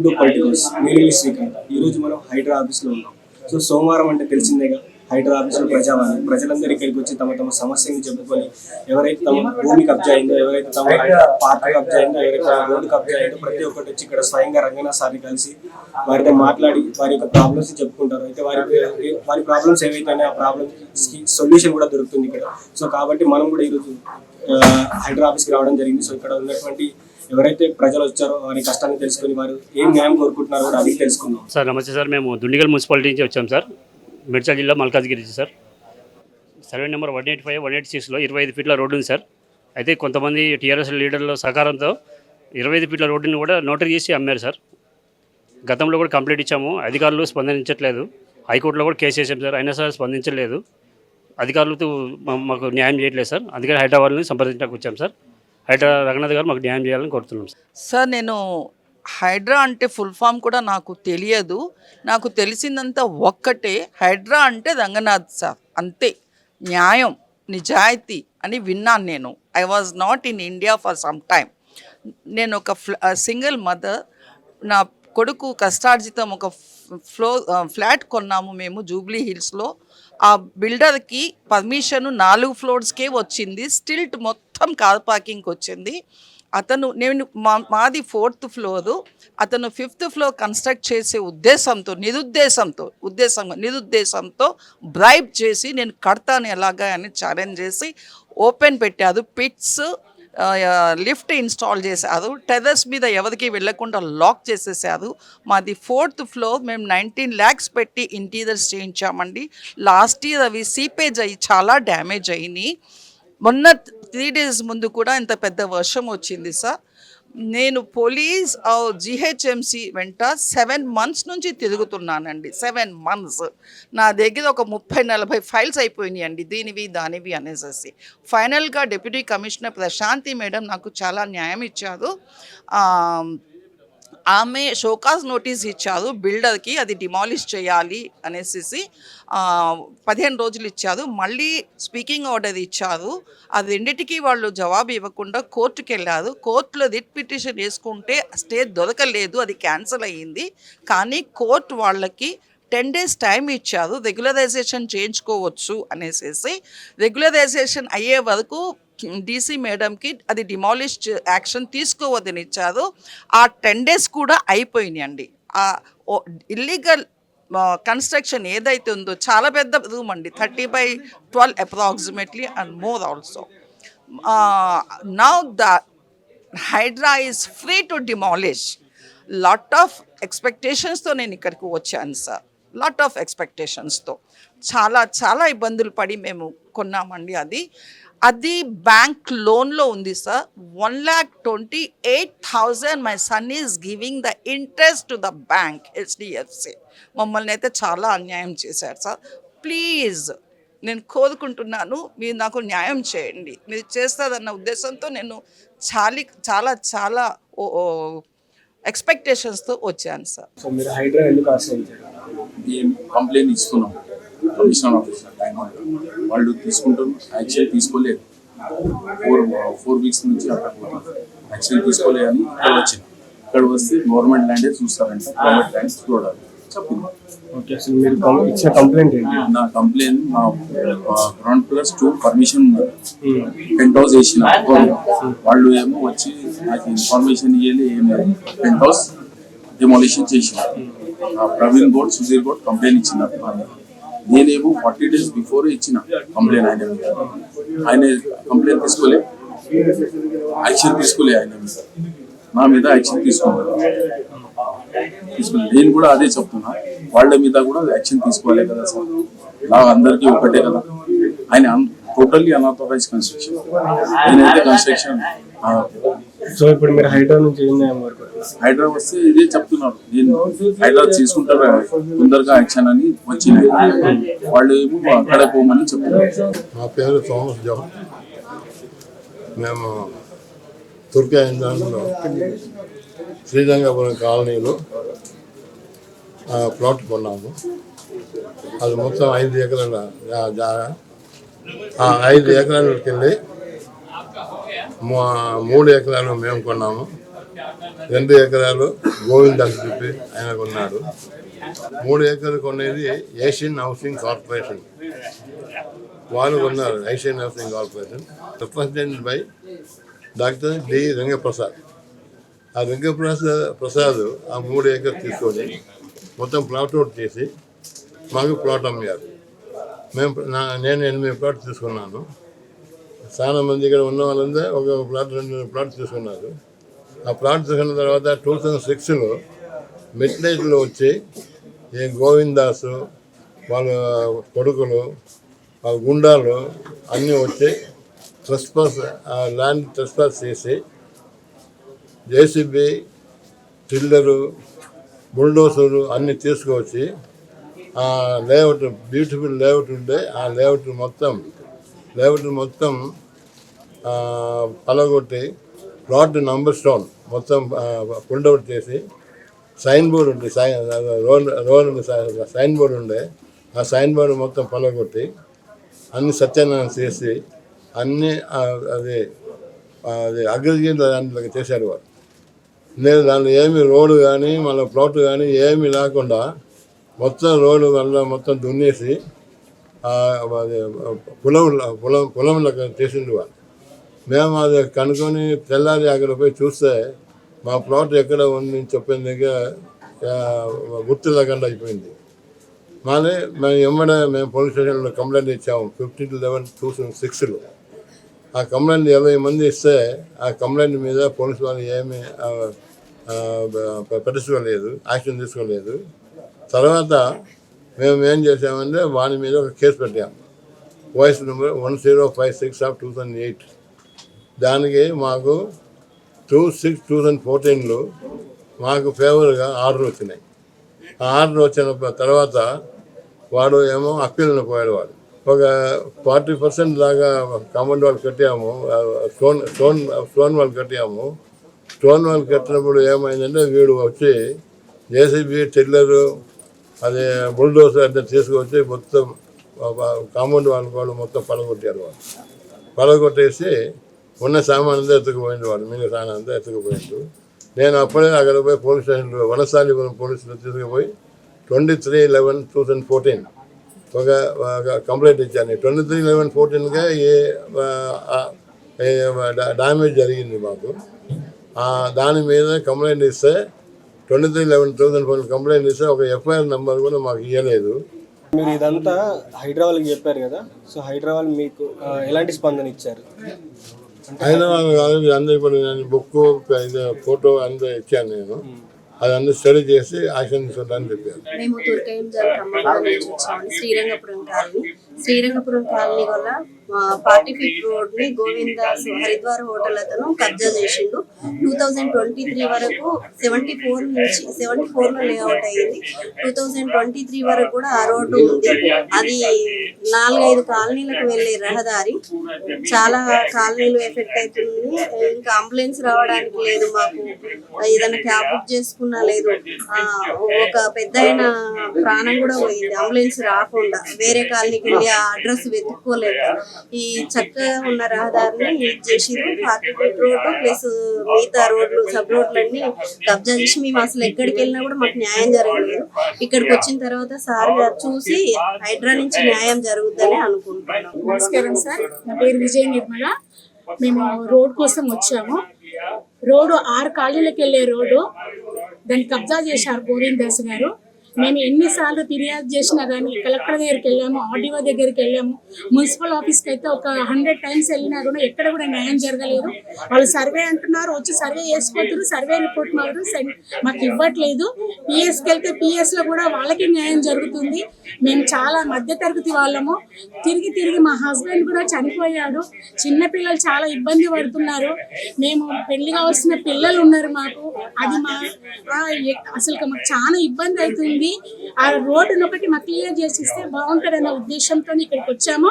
Welcome to politicals నేను మీ శ్రీకాంత్. ఈ రోజు మనం హైడ్రా ఆఫీస్లో ఉన్నాం. సో సోమవారం అంటే తెలిసిందేగా హైడ్రా ఆఫీస్లో ప్రజావాణి. ప్రజలందరూ ఇక్కడికి వచ్చి తమ తమ సమస్యని చెప్పుకొని ఎవరైతే తమ భూమి కబ్జా అయిందో ఎవరైతే తమ పార్క్ కబ్జా అయిందో ఎవరైతే రోడ్డు కబ్జా అయిందో ప్రతి ఒక్కటి వచ్చి ఇక్కడ స్వయంగా రంగనా సార్ని కలిసి వారితో మాట్లాడి వారి యొక్క ప్రాబ్లమ్స్ చెప్పుకుంటారు. అయితే వారి వారి ప్రాబ్లమ్స్ ఏవైతే ఉన్నాయో ఆ ప్రాబ్లమ్స్కి సొల్యూషన్ కూడా దొరుకుతుంది ఇక్కడ. సో కాబట్టి మనం కూడా ఈరోజు హైడ్రా ఆఫీస్కి రావడం జరిగింది. సో ఇక్కడ ఉన్నటువంటి ఎవరైతే ప్రజలు వచ్చారో వారి కష్టాన్ని తెలుసుకుని వారు ఏం న్యాయం కోరుకుంటున్నారో కూడా అది తెలుసుకుందాం. సార్ నమస్తే సార్. మేము దుండిగల్ మున్సిపాలిటీ నుంచి వచ్చాం సార్. మిర్చా జిల్లా మల్కాజ్గిరి నుంచి sir. Survey number one eight five one eight సిక్స్లో ఇరవై ఐదు ఫీట్ల రోడ్డు ఉంది సార్. అయితే కొంతమంది టీఆర్ఎస్ లీడర్ల సహకారంతో ఇరవై ఐదు ఫీట్ల రోడ్డుని కూడా నోటరీ చేసి అమ్మారు సార్. గతంలో కూడా కంప్లైంట్ ఇచ్చాము. అధికారులు స్పందించట్లేదు. హైకోర్టులో కూడా కేసు వేసాం సార్. అయినా సార్ స్పందించలేదు అధికారులతో మాకు న్యాయం చేయట్లేదు సార్. అందుకని హైదరాబాద్ని సంప్రదించడానికి వచ్చాం సార్. హైడ్రా రఘునాథ్ గారు మాకు న్యాయం చేయాలని కోరుతున్నాం సార్. సార్ నేను హైడ్రా అంటే ఫుల్ ఫామ్ కూడా నాకు తెలియదు. నాకు తెలిసిందంతా ఒక్కటే హైడ్రా అంటే రంగనాథ్ సార్ అంతే. న్యాయం నిజాయితీ అని విన్నాను నేను. I was not in India for some time నేను ఒక సింగిల్ మదర్ నా కొడుకు కష్టార్జితం ఒక ఫ్లో ఫ్లాట్ కొన్నాము మేము జూబ్లీ హిల్స్లో. ఆ బిల్డర్కి పర్మిషన్ నాలుగు ఫ్లోర్స్కే వచ్చింది. స్టిల్ట్ మొత్తం కార్ పార్కింగ్కి వచ్చింది అతను నేను మా మాది ఫోర్త్ ఫ్లోరు. అతను ఫిఫ్త్ ఫ్లోర్ కన్స్ట్రక్ట్ చేసే ఉద్దేశంతో నిరుద్దేశంతో ఉద్దేశం నిరుద్దేశంతో బ్రైబ్ చేసి నేను కడతాను ఎలాగా అని ఛాలెంజ్ చేసి ఓపెన్ పెట్టారు పిట్స్ లిఫ్ట్ ఇన్స్టాల్ చేశారు టెర్రస్ మీద ఎవరికి వెళ్ళకుండా లాక్ చేసేసారు మాది ఫోర్త్ ఫ్లోర్. మేము నైన్టీన్ ల్యాక్స్ పెట్టి ఇంటీరియర్స్ చేయించామండి. లాస్ట్ ఇయర్ అవి సీపేజ్ అయ్యి చాలా డ్యామేజ్ అయినాయి. మొన్న త్రీ డేస్ ముందు కూడా ఇంత పెద్ద వర్షం వచ్చింది సార్. నేను పోలీస్ జిహెచ్ఎంసి వెంట సెవెన్ మంత్స్ నుంచి తిరుగుతున్నానండి. సెవెన్ మంత్స్ నా దగ్గర ఒక ముప్పై నలభై ఫైల్స్ అయిపోయినాయండి దీనివి దానివి అనేసి. ఫైనల్గా డిప్యూటీ కమిషనర్ ప్రశాంతి మేడం నాకు చాలా న్యాయం ఇచ్చారు. ఆమె షోకాజ్ నోటీస్ ఇచ్చారు బిల్డర్కి అది డిమాలిష్ చేయాలి అనేసి పదిహేను రోజులు ఇచ్చారు. మళ్ళీ స్పీకింగ్ ఆర్డర్ ఇచ్చారు. అది రెండిటికి వాళ్ళు జవాబు ఇవ్వకుండా కోర్టుకి వెళ్ళారు కోర్టులో రిట్ పిటిషన్ వేసుకుంటే స్టే దొరకలేదు అది క్యాన్సిల్ అయ్యింది. కానీ కోర్టు వాళ్ళకి టెన్ డేస్ టైం ఇచ్చారు రెగ్యులరైజేషన్ చేయించుకోవచ్చు అనేసి రెగ్యులరైజేషన్ అయ్యే వరకు డీసీ మేడంకి అది డిమాలిష్ యాక్షన్ తీసుకోవద్దని ఇచ్చారు. ఆ టెన్ డేస్ కూడా అయిపోయినాయండి. ఆ ఇల్లీగల్ కన్స్ట్రక్షన్ ఏదైతే ఉందో చాలా పెద్ద రూమ్ అండి thirty by twelve approximately and more also. Now the HYDRAA is free to demolish. Lot of ఎక్స్పెక్టేషన్స్తో నేను ఇక్కడికి వచ్చాను సార్. లాట్ ఆఫ్ ఎక్స్పెక్టేషన్స్తో చాలా చాలా ఇబ్బందులు పడి మేము కొన్నామండి అది. అది బ్యాంక్ లోన్లో ఉంది sir. One lakh twenty eight thousand my son is giving the interest to the bank HDFC మమ్మల్ని అయితే చాలా అన్యాయం చేశారు సార్. ప్లీజ్ నేను కోరుకుంటున్నాను మీరు నాకు న్యాయం చేయండి. మీరు చేస్తుందన్న ఉద్దేశంతో నేను చాలా చాలా చాలా ఎక్స్పెక్టేషన్స్తో వచ్చాను సార్. సో మీరు హైడ్రా ఎందుకు ఆశ్రయించారు? కంప్లైంట్ ఇస్తున్నాం. కమిషనర్ ఆఫీసర్ వాళ్ళు. తీసుకుంటారు యాక్షన్ తీసుకోలేదు. ఫోర్ ఫోర్ వీక్స్ నుంచి అక్కడ యాక్షన్ తీసుకోలేదు అని ఇక్కడ వచ్చింది. ఇక్కడ వస్తే గవర్నమెంట్ ల్యాండే చూస్తారంట. గవర్నమెంట్ ల్యాండ్ చూడాలి. నా కంప్లైంట్ నా ground plus two permission penthouse వేసిన వాళ్ళు. ఏమో వచ్చి నాకు ఇన్ఫర్మేషన్ ఇవ్వాలి ఏం లేదు. పెంట్ హౌస్ డిమాలిషన్ చేసిన ఆ ప్రవీణ్ గౌడ్ సుధీర్ గౌడ్ కంప్లైంట్ ఇచ్చినారు నేనేమో ఫార్టీ డేస్ బిఫోర్ ఇచ్చిన కంప్లైంట్ ఆయన ఆయన కంప్లైంట్ తీసుకోలే. యాక్షన్ తీసుకోలే ఆయన నా మీద యాక్షన్ తీసుకున్నారు తీసుకుని నేను కూడా అదే చెప్తున్నా. వాళ్ళ మీద కూడా యాక్షన్ తీసుకోవాలి కదా సార్. నా అందరికీ ఒకటే కదా. ఆయన టోటల్లీ అన్ఆథరైజ్ కన్స్ట్రక్షన్ నేనైతే కన్స్ట్రక్షన్ సో ఇప్పుడు మీరు హైడ్రా నుంచి ఏం హైదరాబాద్ వస్తే ఇదే చెప్తున్నారు. నేను హైదరాబాద్ తీసుకుంటారు? తొందరగా యాక్షన్ అని వచ్చిన వాళ్ళు ఏమో అక్కడ పోమని చెప్తున్నారు. నా పేరు థామస్ జాన్. మేము తుర్కా ఇంధనంలో శ్రీరంగపురం కాలనీలో ప్లాట్ కొన్నాము. అది మొత్తం ఐదు ఎకరాల జాగా ఆ ఐదు ఎకరాలకి వెళ్ళి మా- మూడు ఎకరాలు మేము కొన్నాము. రెండు ఎకరాలు గోవింద్ అని చెప్పి ఆయన కొన్నాడు. మూడు ఎకరాలు కొనేది ఏషియన్ హౌసింగ్ కార్పొరేషన్. వాళ్ళు కొన్నారు Asian housing corporation. Represented by doctor D Rangaprasad. ఆ రంగప్రసాద్ ప్రసాద్ ఆ మూడు ఎకర్ తీసుకొని మొత్తం ప్లాట్ అవుట్ చేసి మాకు ప్లాట్ అమ్మారు. మేము నా నేను ఎనిమిది ప్లాట్ తీసుకున్నాను. చాలా మంది ఇక్కడ ఉన్న వాళ్ళందరూ ఒక ప్లాట్ రెండు ప్లాట్ తీసుకున్నారు. ఆ ప్లాట్ తీసుకున్న తర్వాత టూ థౌజండ్ సిక్స్లో మిడ్నైట్లో వచ్చి ఈ గోవిందాసు వాళ్ళ కొడుకులు వాళ్ళ గుండాలు అన్నీ వచ్చి ట్రెస్పాస్ ఆ ల్యాండ్ ట్రెస్పాస్ చేసి జేసీబీ టిల్లరు బుల్డోసరు అన్నీ తీసుకువచ్చి ఆ లేఅవుట్ బ్యూటిఫుల్ లేఅవుట్ ఉండే ఆ లేఅవుట్ మొత్తం లేఅవుట్ మొత్తం పలగొట్టి ప్లాట్ నంబర్ స్టోన్. మొత్తం పుల్ డౌట్ చేసి సైన్ బోర్డు ఉంది sign road road sign board ఉండే. ఆ సైన్ బోర్డు మొత్తం పొలగొట్టి అన్ని సత్యానారాయణ చేసి అన్ని అది అది అగ్రిగేట్ దాంట్లో చేశారు వారు లేదు దాంట్లో ఏమి రోడ్డు కానీ మళ్ళీ ప్లాట్ కానీ ఏమి లేకుండా మొత్తం రోడ్డు మళ్ళీ మొత్తం దున్నేసి అది పొలం పొలం పొలంలో చేసిండు వాళ్ళు. మేము అది కనుక్కొని తెల్లారి అక్కడ పోయి చూస్తే మా ప్లాట్ ఎక్కడ ఉంది అని దగ్గర గుర్తు లేకుండా అయిపోయింది. మాది మేము ఎమ్మడే మేము పోలీస్ స్టేషన్లో కంప్లైంట్ ఇచ్చాము ఫిఫ్టీన్ లెవెన్ టూ థౌసండ్ సిక్స్లో. ఆ కంప్లైంట్ ఇరవై మంది ఇస్తే ఆ కంప్లైంట్ మీద పోలీసు వాళ్ళు ఏమి పట్టించుకోలేదు యాక్షన్ తీసుకోలేదు. తర్వాత మేము ఏం చేసామంటే వాని మీద ఒక కేసు పెట్టాము. Voice number one zero five six of two thousand eight. దానికి మాకు టూ సిక్స్ టూ థౌజండ్ ఫోర్టీన్లో మాకు ఫేవర్గా ఆర్డర్ వచ్చినాయి. ఆ ఆర్డర్ వచ్చిన తర్వాత వాడు ఏమో అప్పీల్ని పోయాడు వాడు. ఒక ఫార్టీ పర్సెంట్ దాకా కాంపౌండ్ వాళ్ళు కట్టాము స్టోన్ స్టోన్ స్టోన్ వాళ్ళు కట్టాము. స్టోన్ వాళ్ళు కట్టినప్పుడు ఏమైందంటే వీడు వచ్చి జేసీబీ టిల్లరు అది బుల్డోసర్ అంటే తీసుకొచ్చి మొత్తం కాంపౌండ్ వాళ్ళు వాళ్ళు మొత్తం పడగొట్టారు వాళ్ళు పడగొట్టేసి ఉన్న సామాన్ అంతా ఎత్తుకుపోయింది వాడు మీద సామాన్ అంతా ఎత్తుకుపోయిండు. నేను అప్పుడే అక్కడ పోయి పోలీస్ స్టేషన్లో వనస్థానిపురం పోలీసులు తీసుకుపోయి twenty three eleven two thousand fourteen ఒక కంప్లైంట్ ఇచ్చాను. ట్వంటీ త్రీ లెవెన్ ఫోర్టీన్గా ఏ ఆ, డ్యామేజ్ జరిగింది మాకు. దాని మీద కంప్లైంట్ ఇస్తే twenty three eleven thousand four complaint ఇస్తే ఒక ఎఫ్ఐఆర్ నెంబర్ కూడా మాకు ఇవ్వలేదు మీరు ఇదంతా హైదరాబాద్కి చెప్పారు కదా సో హైదరాబాద్ మీకు ఎలాంటి స్పందన ఇచ్చారు? హైదరాబాద్ కాదు ఇది అందరూ ఇప్పుడు నేను బుక్ ఫోటో అంతా ఇచ్చాను నేను. అది అందరూ స్టడీ చేసి యాక్షన్ తీసుకుంటానని చెప్పారు మేము శ్రీరంగపురం కాలనీ. శ్రీరంగపురం కాలనీ వల్ల ఫార్టీ ఫీట్ రోడ్ని గోవింద హరిద్వార్ హోటల్ అతను కబ్జా చేసిండు. టూ థౌజండ్ ట్వంటీ త్రీ వరకు సెవెంటీ ఫోర్ నుంచి సెవెంటీ ఫోర్లో లేఅవుట్ అయ్యింది. టూ థౌజండ్ ట్వంటీ త్రీ వరకు కూడా ఆ రోడ్డు ఉంది. అది నాలుగైదు కాలనీలకు వెళ్ళే రహదారి. చాలా కాలనీలు ఎఫెక్ట్ అవుతుంది ఇంకా అంబులెన్స్ రావడానికి లేదు మాకు. ఏదైనా క్యాబ్ బుక్ చేసుకున్నా లేదు. ఒక పెద్ద ప్రాణం కూడా పోయింది. అంబులెన్స్ రాకుండా. వేరే కాలనీకి వెళ్ళి ఆ అడ్రస్ వెతుక్కోలేదు ఈ చక్కగా ఉన్న రహదారిని ఇది చేసిరు ఫార్టీ ఫీట్ రోడ్డు ప్లస్ మిగతా రోడ్లు సబ్ రోడ్లన్నీ కబ్జా చేసి మేము అసలు ఎక్కడికి వెళ్ళినా కూడా మాకు న్యాయం జరగలేదు. ఇక్కడికి వచ్చిన తర్వాత సార్ గారు చూసి హైడ్రా నుంచి న్యాయం జరుగుద్దని అనుకుంటున్నాం. నమస్కారం సార్. నా పేరు విజయ నిర్మల. మేము రోడ్ కోసం వచ్చాము. రోడ్డు ఆరు కాలనీలకు వెళ్ళే రోడ్డు. దాన్ని కబ్జా చేశారు గోవింద్ దాస్ గారు. మేము ఎన్నిసార్లు ఫిర్యాదు చేసినా కానీ కలెక్టర్ దగ్గరికి వెళ్ళాము ఆర్డీఓ దగ్గరికి వెళ్ళాము. మున్సిపల్ ఆఫీస్కి అయితే ఒక హండ్రెడ్ టైమ్స్ వెళ్ళినా కూడా ఎక్కడ కూడా న్యాయం జరగలేదు. వాళ్ళు సర్వే అంటున్నారు వచ్చి సర్వే వేసుకుంటారు సర్వే రిపోర్ట్ మాత్రం సెండ్ మాకు ఇవ్వట్లేదు. పిఎస్కి వెళ్తే పిఎస్లో కూడా వాళ్ళకి న్యాయం జరుగుతుంది. మేము చాలా మధ్యతరగతి వాళ్ళము. తిరిగి తిరిగి మా హస్బెండ్ కూడా చనిపోయాడు. చిన్న పిల్లలు చాలా ఇబ్బంది పడుతున్నారు. మేము పెళ్ళి కావాల్సిన పిల్లలు ఉన్నారు మాకు. అది మా ఆ, అసలు మాకు చాలా ఇబ్బంది అవుతుంది. ఆ రోడ్డును ఒకటి మాకు క్లియర్ చేసి ఇస్తే బాగుంటుందన్న ఉద్దేశంతో ఇక్కడికి వచ్చాము.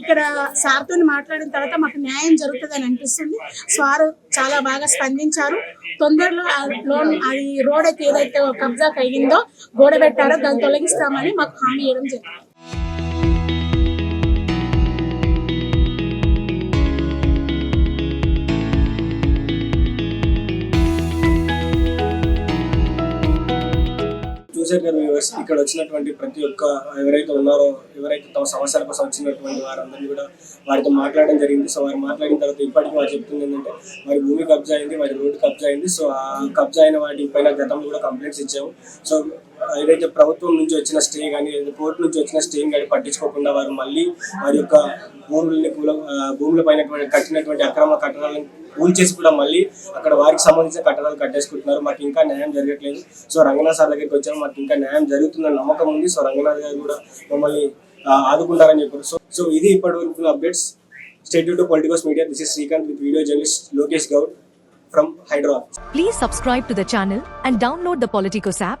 ఇక్కడ సార్తో మాట్లాడిన తర్వాత మాకు న్యాయం జరుగుతుందని అనిపిస్తుంది. సార్ చాలా బాగా స్పందించారు. తొందరలో ఆ లోన్ అది రోడ్ అయితే ఏదైతే కబ్జా కలిగిందో గోడ పెట్టారో దాన్ని తొలగిస్తామని మాకు హామీ ఇవ్వడం జరిగింది. చూసారు వ్యూవర్స్ ఇక్కడ వచ్చినటువంటి ప్రతి ఒక్క ఎవరైతే ఉన్నారో ఎవరైతే తమ సమస్యల కోసం వచ్చినటువంటి వారందరినీ కూడా వారితో మాట్లాడడం జరిగింది. సో వారు మాట్లాడిన తర్వాత ఇప్పటికీ వారు చెప్తుంది ఏంటంటే వారి భూమి కబ్జా అయింది వారి రోడ్డు కబ్జా అయింది. సో ఆ కబ్జా అయిన వాటి పైన గతంలో కూడా కంప్లైంట్స్ ఇచ్చాము. సో ఏదైతే ప్రభుత్వం నుంచి వచ్చిన స్టే కానీ కోర్టు నుంచి వచ్చిన స్టే కానీ పట్టించుకోకుండా వారు మళ్ళీ వారి యొక్క భూములని కూల భూముల పైన కట్టినటువంటి అక్రమ కట్టడాలను కూల్చేసి కూడా మళ్ళీ అక్కడ వారికి సంబంధించిన కట్టడాలు కట్టేసుకుంటున్నారు. మాకు ఇంకా న్యాయం జరగట్లేదు. సో రంగనాథ్ సార్ దగ్గరికి వచ్చాము. మాకు ఇంకా న్యాయం జరుగుతుందని నమ్మకం ఉంది. సో రంగనాథ్ గారు కూడా మమ్మల్ని ఆదుకుంటారని చెప్పారు. సో సో ఇది ఇప్పటి వరకు updates. State to politicals media this is Srikanth with video journalist Lokesh Goud from Hyderabad Please subscribe to the channel and download the Politicos app.